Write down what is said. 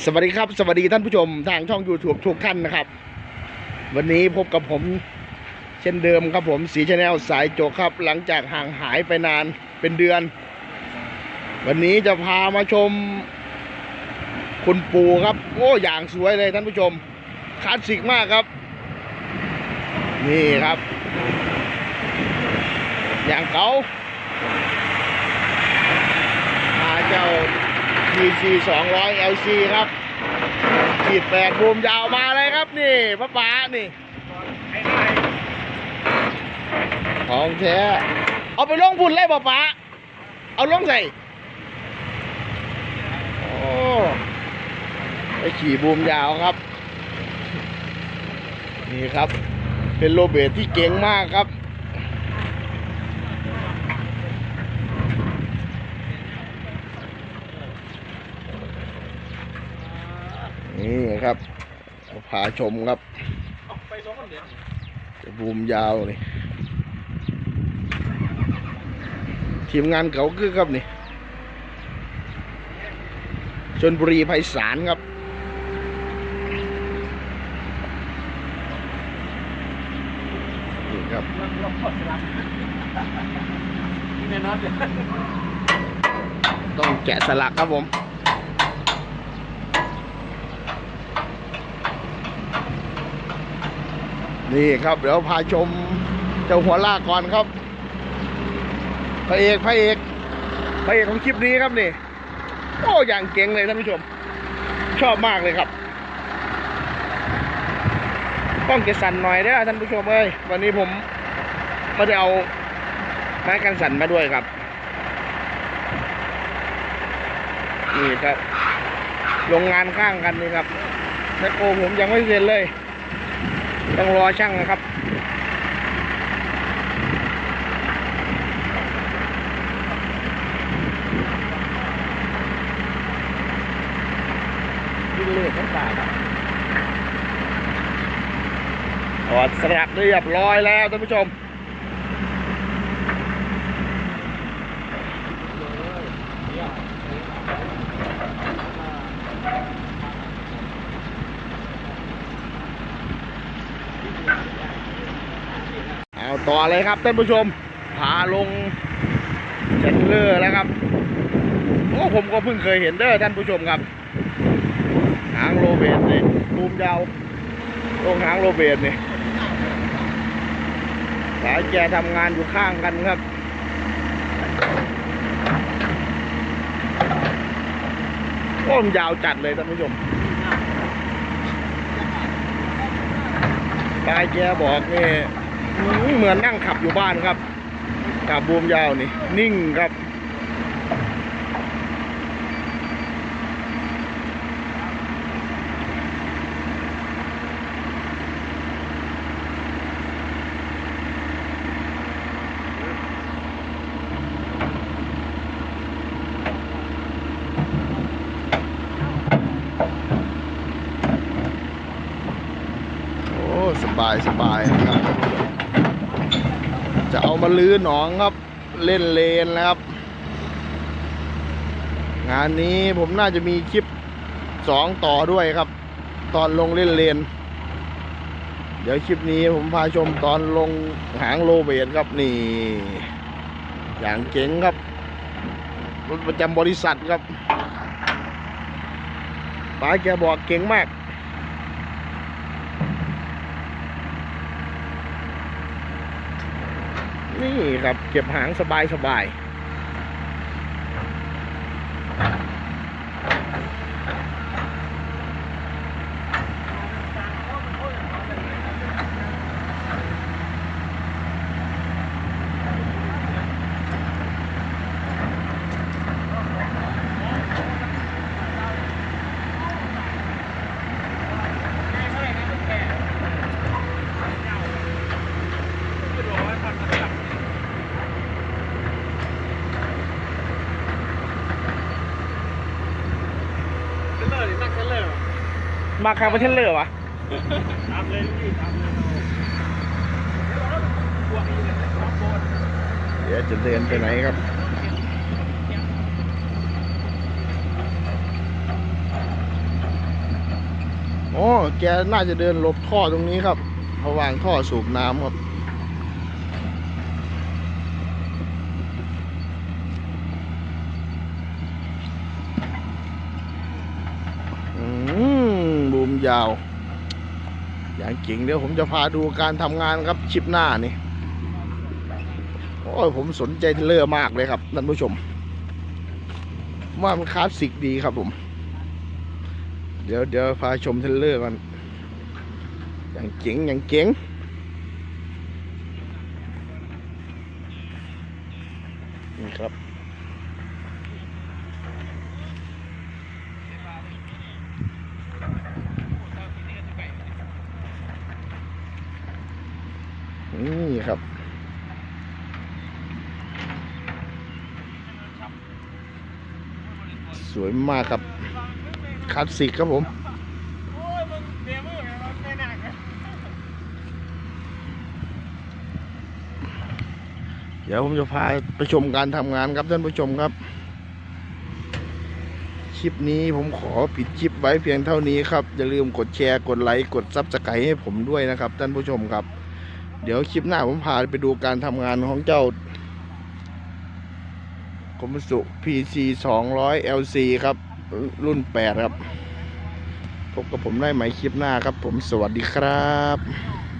สวัสดีครับ สวัสดีท่านผู้ชมทางช่อง YouTube ทุกท่านนะครับ วันนี้พบกับผม เช่นเดิมครับผมสีชาแนลสายโจกครับ หลังจากห่างหายไปนานเป็นเดือน วันนี้จะพามาชม คุณปู่ครับ โอ้อย่างสวยเลยท่านผู้ชมคลาสสิกมากครับ นี่ครับ อย่างเกามาเจ้า TC 200 LC ครับขีดแปดบูมยาวมาเลยครับนี่ป้าป๋านี่ของแท้เอาไปลงบุญเลยป้าป๋าเอาลงใส่โอ้ไปขี่บูมยาวครับ นี่ครับ เป็นโรเบทที่เก่งมากครับ นี่ครับพาชมครับจะบูมยาวนี่ทีมงานเขาคือครับนี่ชนบุรีไพศาลครับนี่ครับต้องแกะสลักครับผม นี่ครับ เดี๋ยวพาชมเจ้าหัวลากก่อนครับพระเอกพระเอกพระเอกของคลิปนี้ครับนี่โอ้อย่างเก่งเลยท่านผู้ชม ชอบมากเลยครับต้องเกสั่นหน่อยเด้อท่านผู้ชมเอ้ยวันนี้ผมม่ได้เอาไม้กันสั่นมาด้วยครับ นี่ครับ โรงงานข้างกันนี่ครับแมคโครผมยังไม่เสร็จเลย ต้องรอช่างนะครับดิ้นเลือดทั้งตาครับถอดสลักเรียบร้อยแล้วท่านผู้ชม ต่อเลยครับท่านผู้ชมพาลงเชนเลอร์แล้วครับโอ้ผมก็เพิ่งเคยเห็นเด้อท่านผู้ชมครับ หางโรเบตนี่บูมยาวตรงหางโรเบตนี่สายแกทำงานอยู่ข้างกันครับโอ้มยาวจัดเลยท่านผู้ชมปลายแกบอกนี่ เหมือนนั่งขับอยู่บ้านครับขับบูมยาวนี่ นิ่งครับโอ้สบายสบายนะครับ จะเอามาลื้อหนองครับ เล่นเลนนะครับ งานนี้ผมน่าจะมีคลิปสองต่อด้วยครับ ตอนลงเล่นเลน เดี๋ยวคลิปนี้ผมพาชมตอนลงหางโลเบตครับนี่ อย่างเจ๋งครับรถประจำบริษัทครับป้าแกบอกเก่งมาก นี่ครับเก็บหางสบายสบาย มาคาประเทศเลยวะเดี๋ยวจะเดินไปไหนครับอ๋อแกน่าจะเดินหลบท่อตรงนี้ครับระหว่างท่อสูบน้ำครับ อืมบูม ยาว อย่างเก่งเดี๋ยวผมจะพาดูการทำงานครับชิปหน้านี่โอ้ยผมสนใจเทเลอร์มากเลยครับท่านผู้ชม ว่ามันคลาสสิกดีครับผม เดี๋ยวเดี๋ยวพาชมเทเลอร์กันอย่างเจ๋งอย่างเจ๋งนี่ครับ นี่ครับ สวยมากครับคลาสสิกครับผมเบียมือไงมันไม่หนักนะเดี๋ยวผมจะพาไปชมการทำงานครับท่านผู้ชมครับ คลิปนี้ผมขอปิดคลิปไว้เพียงเท่านี้ครับ อย่าลืมกดแชร์ กดไลค์ กดซับสไครต์ให้ผมด้วยนะครับท่านผู้ชมครับ เดี๋ยวคลิปหน้าผมพาไปดูการทำงานของเจ้าคมสุ PC 200 LC ครับ รุ่น 8 ครับ พบกับผมได้ไหมคลิปหน้าครับผมสวัสดีครับ